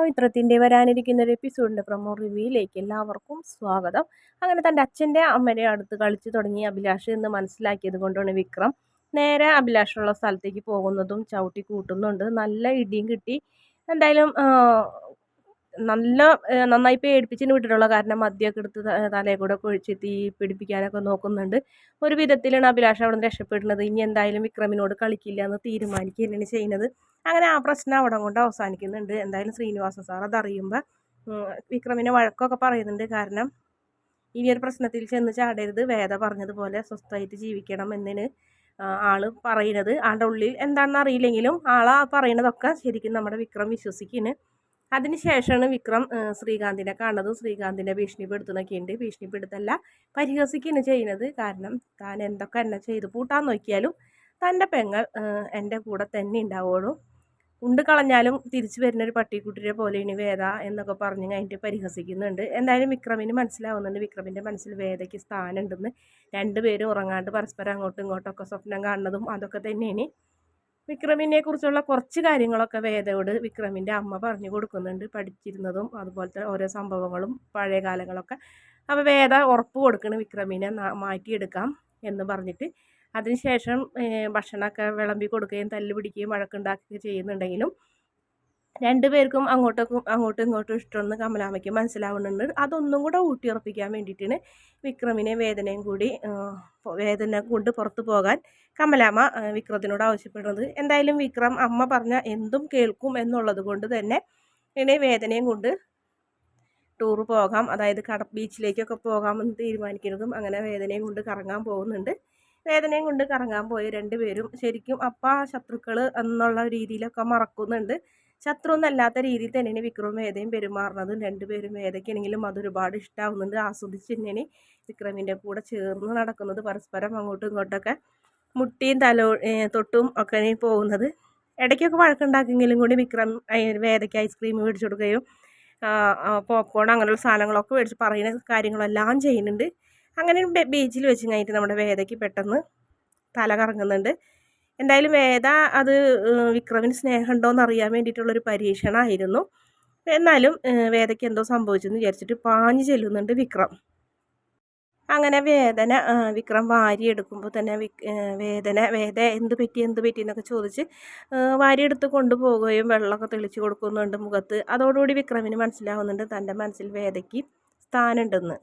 പവിത്രത്തിന്റെ വരാനിരിക്കുന്ന ഒരു എപ്പിസോഡിന്റെ പ്രൊമോ റിവ്യൂയിലേക്ക് എല്ലാവർക്കും സ്വാഗതം. അങ്ങനെ തന്റെ അച്ഛന്റെ അമ്മയുടെ അടുത്ത് കളിച്ചു തുടങ്ങി അഭിലാഷ് എന്ന് മനസ്സിലാക്കിയത് കൊണ്ടാണ് വിക്രം നേരെ അഭിലാഷുള്ള സ്ഥലത്തേക്ക് പോകുന്നതും ചവിട്ടി കൂട്ടുന്നുണ്ട്. നല്ല ഇടിയും കിട്ടി. എന്തായാലും നല്ല നന്നായി പേടിപ്പിച്ച് വിട്ടിട്ടുള്ള കാരണം മദ്യമൊക്കെ എടുത്ത് തലയിൽ കൂടെ കുഴിച്ച് തീ പിടിപ്പിക്കാനൊക്കെ നോക്കുന്നുണ്ട്. ഒരു വിധത്തിലാണ് അഭിലാഷ് അവിടെ നിന്ന് രക്ഷപ്പെടുന്നത്. ഇനി എന്തായാലും വിക്രമിനോട് കളിക്കില്ല എന്ന് തീരുമാനിക്കുകയാണ് ചെയ്യുന്നത്. അങ്ങനെ ആ പ്രശ്നം അവിടെ കൊണ്ട് അവസാനിക്കുന്നുണ്ട്. എന്തായാലും ശ്രീനിവാസ സാർ അതറിയുമ്പോൾ വിക്രമിനെ വഴക്കൊക്കെ പറയുന്നുണ്ട്. കാരണം ഇനിയൊരു പ്രശ്നത്തിൽ ചെന്ന് ചാടരുത്. വേദ പറഞ്ഞതുപോലെ സ്വസ്ഥമായിട്ട് ജീവിക്കണം എന്നതിന് ആൾ പറയുന്നത്. ആളുടെ ഉള്ളിൽ എന്താണെന്ന് അറിയില്ലെങ്കിലും ആളാ പറയുന്നതൊക്കെ ശരിക്കും നമ്മുടെ വിക്രം വിശ്വസിക്കുന്നു അതിനുശേഷമാണ് വിക്രം ശ്രീകാന്തിനെ കാണുന്നതും ശ്രീകാന്തിനെ ഭീഷണിപ്പെടുത്തുന്നൊക്കെ ഉണ്ട്. ഭീഷണിപ്പെടുത്തല്ല പരിഹസിക്കുകയാണ് ചെയ്യുന്നത്. കാരണം താൻ എന്തൊക്കെ എന്നെ ചെയ്ത് പൂട്ടാൻ നോക്കിയാലും തന്റെ പെങ്ങൾ എന്റെ കൂടെ തന്നെ ഉണ്ടാവുള്ളൂ. ഉണ്ട് കളഞ്ഞാലും തിരിച്ചു വരുന്ന ഒരു പട്ടിക്കുട്ടിയെ പോലെ ഇനി വേദ എന്നൊക്കെ പറഞ്ഞ് കഴിഞ്ഞിട്ട് പരിഹസിക്കുന്നുണ്ട്. എന്തായാലും വിക്രമിന് മനസ്സിലാവുന്നുണ്ട്. വിക്രമിന്റെ മനസ്സിൽ വേദയ്ക്ക് സ്ഥാനമുണ്ടെന്ന്. രണ്ടുപേരും ഉറങ്ങാണ്ട് പരസ്പരം അങ്ങോട്ടും ഇങ്ങോട്ടൊക്കെ സ്വപ്നം കാണുന്നതും അതൊക്കെ തന്നെയാണ്. വിക്രമിനെ കുറിച്ചുള്ള കുറച്ച് കാര്യങ്ങളൊക്കെ വേദയോട് വിക്രമിന്റെ അമ്മ പറഞ്ഞു കൊടുക്കുന്നുണ്ട്. പഠിച്ചിരുന്നതും അതുപോലത്തെ ഓരോ സംഭവങ്ങളും പഴയ കാലങ്ങളൊക്കെ. അപ്പോൾ വേദ ഉറപ്പ് കൊടുക്കണം വിക്രമിനെ മാറ്റിയെടുക്കാം എന്ന് പറഞ്ഞിട്ട്. അതിനുശേഷം ഭക്ഷണമൊക്കെ വിളമ്പി കൊടുക്കുകയും തല്ല് പിടിക്കുകയും വഴക്കുണ്ടാക്കുകയും ചെയ്യുന്നുണ്ടെങ്കിലും രണ്ടുപേർക്കും അങ്ങോട്ടും അങ്ങോട്ടും ഇങ്ങോട്ടും ഇഷ്ടമെന്ന് കമലാമയ്ക്ക് മനസ്സിലാവുന്നുണ്ട്. അതൊന്നും കൂടെ ഊട്ടിയുറപ്പിക്കാൻ വേണ്ടിയിട്ടാണ് വിക്രമിനെ വേദനയും കൂടി വേദന കൊണ്ട് പുറത്തു പോകാൻ കമലാമ്മ വിക്രത്തിനോട് ആവശ്യപ്പെടുന്നത്. എന്തായാലും വിക്രം അമ്മ പറഞ്ഞ എന്തും കേൾക്കും എന്നുള്ളത് കൊണ്ട് തന്നെ ഇനി വേദനയും കൊണ്ട് ടൂർ പോകാം. അതായത് കട ബീച്ചിലേക്കൊക്കെ പോകാമെന്ന് തീരുമാനിക്കുന്നതും അങ്ങനെ വേദനയും കൊണ്ട് കറങ്ങാൻ പോകുന്നുണ്ട്. വേദനയും കൊണ്ട് കറങ്ങാൻ പോയ രണ്ടുപേരും ശരിക്കും അപ്പ ശത്രുക്കൾ എന്നുള്ള രീതിയിലൊക്കെ മറക്കുന്നുണ്ട്. ശത്രു എന്നല്ലാത്ത രീതിയിൽ തന്നെയാണ് വിക്രവും വേദയും പെരുമാറുന്നതും. രണ്ടുപേരും വേദയ്ക്കാണെങ്കിലും അതൊരുപാട് ഇഷ്ടമാവുന്നുണ്ട് ആസ്വദിച്ച് തന്നെയാണ് വിക്രമിന്റെ കൂടെ ചേർന്ന് നടക്കുന്നത്. പരസ്പരം അങ്ങോട്ടും ഇങ്ങോട്ടൊക്കെ മുട്ടിയും തലോ തൊട്ടും ഒക്കെ പോകുന്നത്. ഇടയ്ക്കൊക്കെ വഴക്കുണ്ടാക്കിയെങ്കിലും കൂടി വിക്രം വേദയ്ക്ക് ഐസ്ക്രീം മേടിച്ചു കൊടുക്കുകയും പോപ്കോൺ അങ്ങനെയുള്ള സാധനങ്ങളൊക്കെ മേടിച്ച് പറയുന്ന കാര്യങ്ങളെല്ലാം ചെയ്യുന്നുണ്ട്. അങ്ങനെ ബീച്ചിൽ വെച്ച് കഴിഞ്ഞിട്ട് നമ്മുടെ വേദയ്ക്ക് പെട്ടെന്ന് തല കറങ്ങുന്നുണ്ട്. എന്തായാലും വേദ അത് വിക്രമിന് സ്നേഹമുണ്ടോയെന്ന് അറിയാൻ വേണ്ടിയിട്ടുള്ളൊരു പരീക്ഷണമായിരുന്നു എന്നാലും വേദയ്ക്ക് എന്തോ സംഭവിച്ചെന്ന് വിചാരിച്ചിട്ട് പാഞ്ഞു ചെല്ലുന്നുണ്ട് വിക്രം. അങ്ങനെ വേദന വിക്രം വാരിയെടുക്കുമ്പോൾ തന്നെ വേദന വേദ എന്ത് പറ്റി എന്ത് പറ്റി എന്നൊക്കെ ചോദിച്ച് വാരിയെടുത്ത് കൊണ്ടുപോവുകയും വെള്ളമൊക്കെ തെളിച്ച് കൊടുക്കുന്നുണ്ട് മുഖത്ത്. അതോടുകൂടി വിക്രമിന് മനസ്സിലാവുന്നുണ്ട് തന്റെ മനസ്സിൽ വേദയ്ക്ക് സ്ഥാനമുണ്ടെന്ന്.